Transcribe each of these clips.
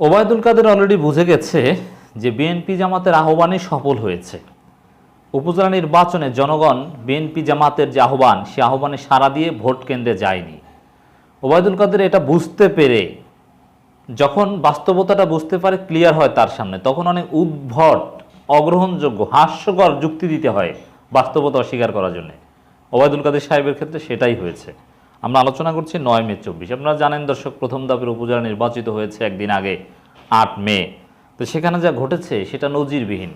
Obaidul Quader already বুঝে গেছে যে বিএনপি জামাতের আহ্বানে সফল হয়েছে। উপজেলা নির্বাচনে জনগণ বিএনপি জামাতের যে আহ্বান, সে আহ্বানে সাড়া দিয়ে ভোট কেন্দ্রে যায়নি। ওবায়দুল কাদের এটা বুঝতে পেরে যখন বাস্তবতাটা বুঝতে পারে ক্লিয়ার হয় তার সামনে, তখন অনেক উদ্ভট, অগ্রহণযোগ্য, হাস্যকর যুক্তি দিতে হয় বাস্তবতা অস্বীকার করার জন্য। ওবায়দুল কাদের সাহেবের ক্ষেত্রে সেটাই হয়েছে। আমরা আলোচনা করছি নয় মে চব্বিশ। আপনারা জানেন দর্শক, প্রথম দাপের উপজেলা নির্বাচিত হয়েছে একদিন আগে, আট মে। তো সেখানে যা ঘটেছে সেটা নজিরবিহীন।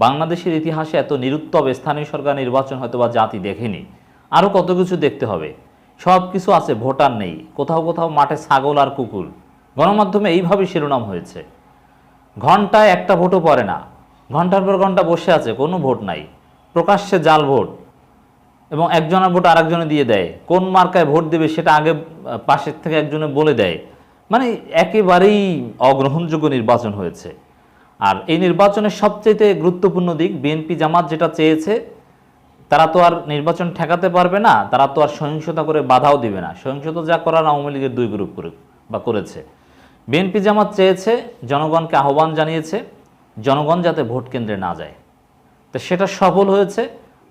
বাংলাদেশের ইতিহাসে এত নিরুত্তব স্থানীয় সরকার নির্বাচন হয়তো বা জাতি দেখেনি। আরও কত কিছু দেখতে হবে। সব কিছু আছে, ভোটার নেই। কোথাও কোথাও মাঠে ছাগল আর কুকুর। গণমাধ্যমে এইভাবে শিরোনাম হয়েছে। ঘন্টায় একটা ভোটও পড়ে না। ঘণ্টার পর ঘণ্টা বসে আছে, কোনো ভোট নাই। প্রকাশ্যে জাল ভোট। এবং একজনের ভোট আরেকজনে দিয়ে দেয়। কোন মার্কায় ভোট দেবে সেটা আগে পাশের থেকে একজনে বলে দেয়। মানে একেবারেই অগ্রহণযোগ্য নির্বাচন হয়েছে। আর এই নির্বাচনের সবচেয়ে গুরুত্বপূর্ণ দিক, বিএনপি জামাত যেটা চেয়েছে, তারা তো আর নির্বাচন ঠেকাতে পারবে না, তারা তো আর সহিংসতা করে বাধাও দিবে না। সহিংসতা যা করার আওয়ামী লীগের দুই গ্রুপ করে, বা করেছে। বিএনপি জামাত চেয়েছে, জনগণকে আহ্বান জানিয়েছে, জনগণ যাতে ভোট কেন্দ্রে না যায়। তো সেটা সফল হয়েছে।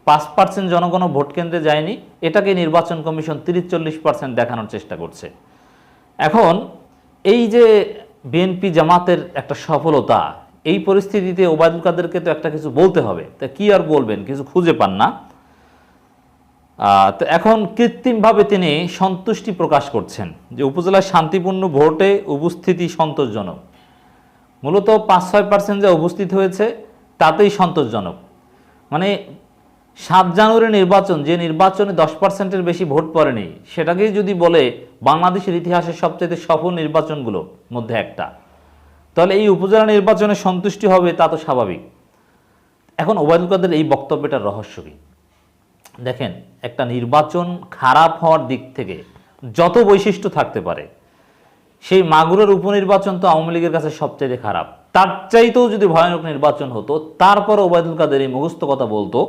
পাঁচ পার্সেন্ট জনগণও ভোট কেন্দ্রে যায়নি। এটাকে নির্বাচন কমিশন তিরিশ চল্লিশ পার্সেন্ট দেখানোর চেষ্টা করছে। এখন এই যে বিএনপি জামাতের একটা সফলতা, এই পরিস্থিতিতে ওবায়দুল কাদেরকে তো একটা কিছু বলতে হবে। তা কি আর বলবেন? কিছু খুঁজে পান না। তো এখন কৃত্রিমভাবে তিনি সন্তুষ্টি প্রকাশ করছেন যে উপজেলায় শান্তিপূর্ণ ভোটে উপস্থিতি সন্তোষজনক। মূলত পাঁচ ছয় পার্সেন্ট যে উপস্থিত হয়েছে, তাতেই সন্তোষজনক। মানে সাত জানুয়ারি নির্বাচন, যে নির্বাচনে দশ পার্সেন্টের বেশি ভোট পড়েনি, সেটাকেই যদি বলে বাংলাদেশের ইতিহাসের সবচেয়ে সফল নির্বাচনগুলো মধ্যে একটা। তাহলে এই উপজেলা নির্বাচনে সন্তুষ্টি হবে, তা তো স্বাভাবিক। এখন ওবায়দুল কাদের এই বক্তব্যটার রহস্য কী? দেখেন, একটা নির্বাচন খারাপ হওয়ার দিক থেকে যত বৈশিষ্ট্য থাকতে পারে, সেই মাগুরের উপনির্বাচন তো আওয়ামী লীগের কাছে সবচাইতে খারাপ। তার চাইতেও যদি ভয়ানক নির্বাচন হতো তারপর ওবায়দুল কাদের এই মুখস্থ কথা বলতো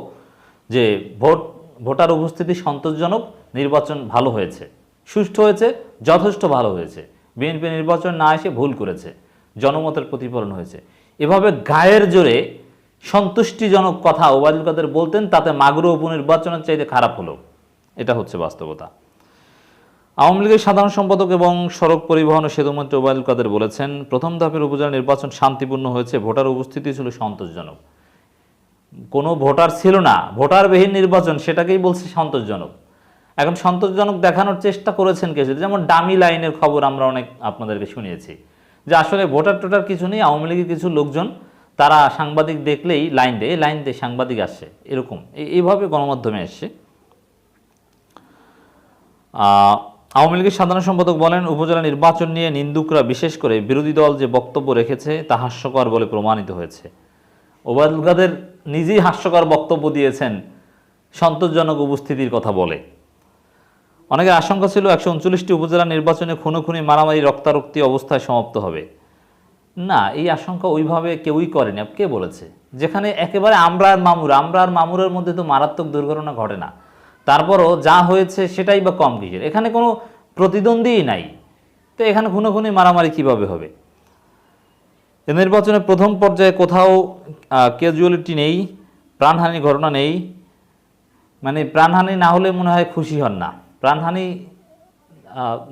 যে ভোট, ভোটার উপস্থিতি সন্তোষজনক, নির্বাচন ভালো হয়েছে। সুষ্ঠু হয়েছে, যথেষ্ট ভালো হয়েছে। বিএনপি নির্বাচন না এসে ভুল করেছে। জনমতের প্রতিফলন হয়েছে। এভাবে গায়ের জোরে সন্তুষ্টিজনক কথা ওবায়দুল কাদের বলতেন, তাতে মাগুরো উপনির্বাচনের চাইতে খারাপ হলো। এটা হচ্ছে বাস্তবতা। আওয়ামী লীগের সাধারণ সম্পাদক এবং সড়ক পরিবহন ও সেতুমন্ত্রী ওবায়দুল কাদের বলেছেন, প্রথম ধাপের উপজেলা নির্বাচন শান্তিপূর্ণ হয়েছে, ভোটার উপস্থিতি ছিল সন্তোষজনক। কোনো ভোটার ছিল না ভোটারবিহীন নির্বাচন সেটাকেই বলছে সন্তোষজনক। এখন সন্তোষজনক দেখানোর চেষ্টা করেছেন কিছু যেমন ডামি লাইনের খবর আমরা অনেক আপনাদেরকে শুনিয়েছি যে আসলে ভোটার টোটার কিছু নেই আওয়ামী লীগের কিছু লোকজন তারা সাংবাদিক দেখলেই লাইন দেয় লাইন দিয়ে সাংবাদিক আসে এরকম। এই- এইভাবে গণমাধ্যমে আসছে আহ, আওয়ামী লীগের সাধারণ সম্পাদক বলেন উপজেলা নির্বাচন নিয়ে নিন্দুকরা বিশেষ করে বিরোধী দল যে বক্তব্য রেখেছে তা হাস্যকর বলে প্রমাণিত হয়েছে। ওবায়দুল কাদের নিজেই হাস্যকর বক্তব্য দিয়েছেন, সন্তোষজনক উপস্থিতির কথা বলে। অনেকের আশঙ্কা ছিল একশো উনচল্লিশটি উপজেলা নির্বাচনে খুনোখুনি মারামারি রক্তারক্তি অবস্থায় সমাপ্ত হবে। না, এই আশঙ্কা ওইভাবে কেউই করেনি। কে বলেছে? যেখানে একেবারে আমরা আর মামুর, আমরা আর মামুরের মধ্যে তো মারাত্মক দুর্ঘটনা ঘটে না। তারপরও যা হয়েছে সেটাই বা কম কিসের? এখানে কোনো প্রতিদ্বন্দ্বীই নাই। তো এখানে খুনোখুনি মারামারি কীভাবে হবে? এ নির্বাচনে প্রথম পর্যায়ে কোথাও ক্যাজুয়ালিটি নেই, প্রাণহানি ঘটনা নেই। মানে প্রাণহানি না হলে মনে হয় খুশি হন না। প্রাণহানি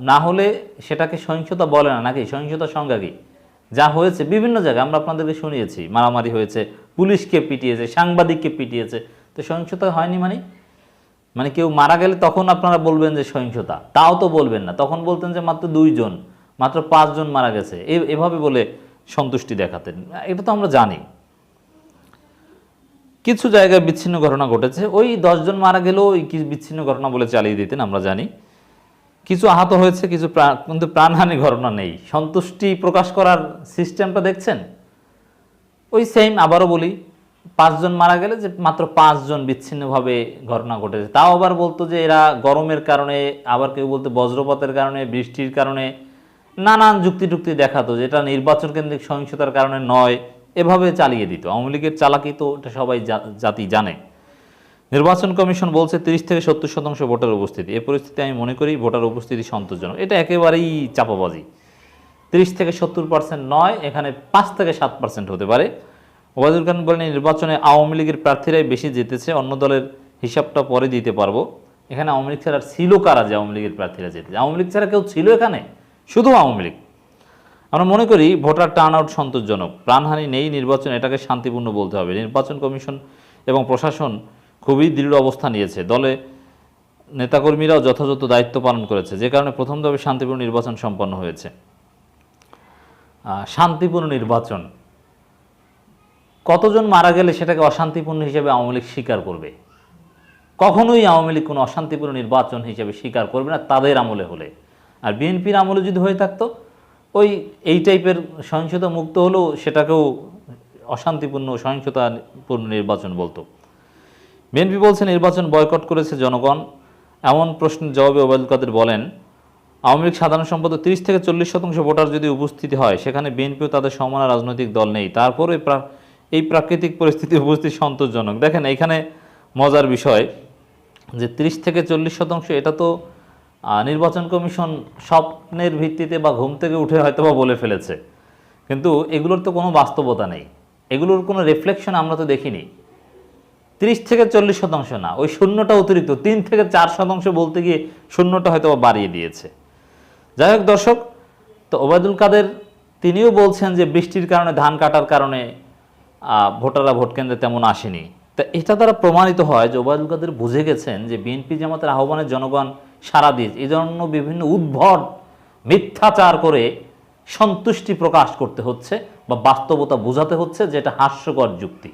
না হলে সেটাকে সহিংসতা বলে না, নাকি? সহিংসতার সংজ্ঞা কি? যা হয়েছে বিভিন্ন জায়গায়, আমরা আপনাদেরকে শুনিয়েছি। মারামারি হয়েছে, পুলিশকে পিটিয়েছে, সাংবাদিককে পিটিয়েছে। তো সহিংসতা হয়নি মানে? মানে কেউ মারা গেলে তখন আপনারা বলবেন যে সহিংসতা। তাও তো বলবেন না। তখন বলতেন যে মাত্র দুইজন, মাত্র পাঁচজন মারা গেছে। এভাবে বলে সন্তুষ্টি দেখাতেন। এটা তো আমরা জানি। কিছু জায়গায় বিচ্ছিন্ন ঘটনা ঘটেছে। ওই দশজন মারা গেলেও ওই বিচ্ছিন্ন ঘটনা বলে চালিয়ে দিতেন, আমরা জানি। কিছু আহত হয়েছে, কিছু কিন্তু প্রাণহানি ঘটনা নেই। সন্তুষ্টি প্রকাশ করার সিস্টেমটা দেখছেন? ওই সেম আবারও বলি, পাঁচজন মারা গেলে যে মাত্র পাঁচজন বিচ্ছিন্নভাবে ঘটনা ঘটেছে। তাও আবার বলতো যে এরা গরমের কারণে, আবার কেউ বলতো বজ্রপাতের কারণে, বৃষ্টির কারণে নানান যুক্তি টুক্তি দেখাতো, যেটা নির্বাচন কেন্দ্রিক সহিংসতার কারণে নয়, এভাবে চালিয়ে দিত। আওয়ামী লীগের চালাকি তো এটা সবাই জাতি জানে। নির্বাচন কমিশন বলছে তিরিশ থেকে সত্তর শতাংশ ভোটার উপস্থিতি। এ পরিস্থিতি আমি মনে করি ভোটার উপস্থিতি সন্তোষজনক। এটা একেবারেই চাপাবাজি। তিরিশ থেকে সত্তর পার্সেন্ট নয়, এখানে পাঁচ থেকে সাত পার্সেন্ট হতে পারে। ওবায়দুল খান বলেন নির্বাচনে আওয়ামী লীগের প্রার্থীরাই বেশি জিতেছে, অন্য দলের হিসাবটা পরে দিতে পারব। এখানে আওয়ামী লীগ ছাড়া ছিল কারা যে আওয়ামী লীগের প্রার্থীরা জিতেছে? আওয়ামী লীগ ছাড়া কেউ ছিল এখানে? শুধু আওয়ামী লীগ। আমরা মনে করি ভোটার টার্ন আউট সন্তোষজনক। প্রাণহানি নেই, নির্বাচন এটাকে শান্তিপূর্ণ বলতে হবে। নির্বাচন কমিশন এবং প্রশাসন খুবই দৃঢ় অবস্থান নিয়েছে। দলে নেতাকর্মীরাও যথাযথ দায়িত্ব পালন করেছে, যে কারণে প্রথম ধাপে শান্তিপূর্ণ নির্বাচন সম্পন্ন হয়েছে। শান্তিপূর্ণ নির্বাচন। কতজন মারা গেলে সেটাকে অশান্তিপূর্ণ হিসেবে আওয়ামী লীগ স্বীকার করবে? কখনোই আওয়ামী লীগ কোনো অশান্তিপূর্ণ নির্বাচন হিসেবে স্বীকার করবে না তাদের আমলে হলে। আর বিএনপির আমলে যদি হয়ে থাকতো, ওই এই টাইপের সহিংসতা মুক্ত হলেও সেটাকেও অশান্তিপূর্ণ, সহিংসতাপূর্ণ নির্বাচন বলতো। বিএনপি বলছে নির্বাচন বয়কট করেছে জনগণ। এমন প্রশ্নের জবাবে ওবায়দুল কাদের বলেন, আওয়ামী লীগ সাধারণ সম্পাদক তিরিশ থেকে চল্লিশ শতাংশ ভোটার যদি উপস্থিতি হয়, সেখানে বিএনপিও তাদের সমান রাজনৈতিক দল নেই। তারপরে প্রা- এই প্রাকৃতিক পরিস্থিতি উপস্থিত সন্তোষজনক। দেখেন, এখানে মজার বিষয় যে তিরিশ থেকে চল্লিশ শতাংশ, এটা তো নির্বাচন কমিশন স্বপ্নের ভিত্তিতে বা ঘুম থেকে উঠে হয়তো বা বলে ফেলেছে। কিন্তু এগুলোর তো কোনো বাস্তবতা নেই। এগুলোর কোনো রিফ্লেকশন আমরা তো দেখিনি। তিরিশ থেকে চল্লিশ শতাংশ না, ওই শূন্যটা অতিরিক্ত, তিন থেকে চার শতাংশ বলতে গিয়ে শূন্যটা হয়তো বাড়িয়ে দিয়েছে। যাই হোক দর্শক, তো ওবায়দুল কাদের, তিনিও বলছেন যে বৃষ্টির কারণে, ধান কাটার কারণে ভোটাররা ভোট কেন্দ্রে তেমন আসেনি। তা এটা দ্বারা প্রমাণিত হয় যে ওবায়দুল কাদের বুঝে গেছেন যে বিএনপি জামাতের আহ্বানের জনগণ সারা দিয়েছে এই জন্য বিভিন্ন উদ্ভট মিথ্যাচার করে সন্তুষ্টি প্রকাশ করতে হচ্ছে বা বাস্তবতা বোঝাতে হচ্ছে যেটা হাস্যকর যুক্তি।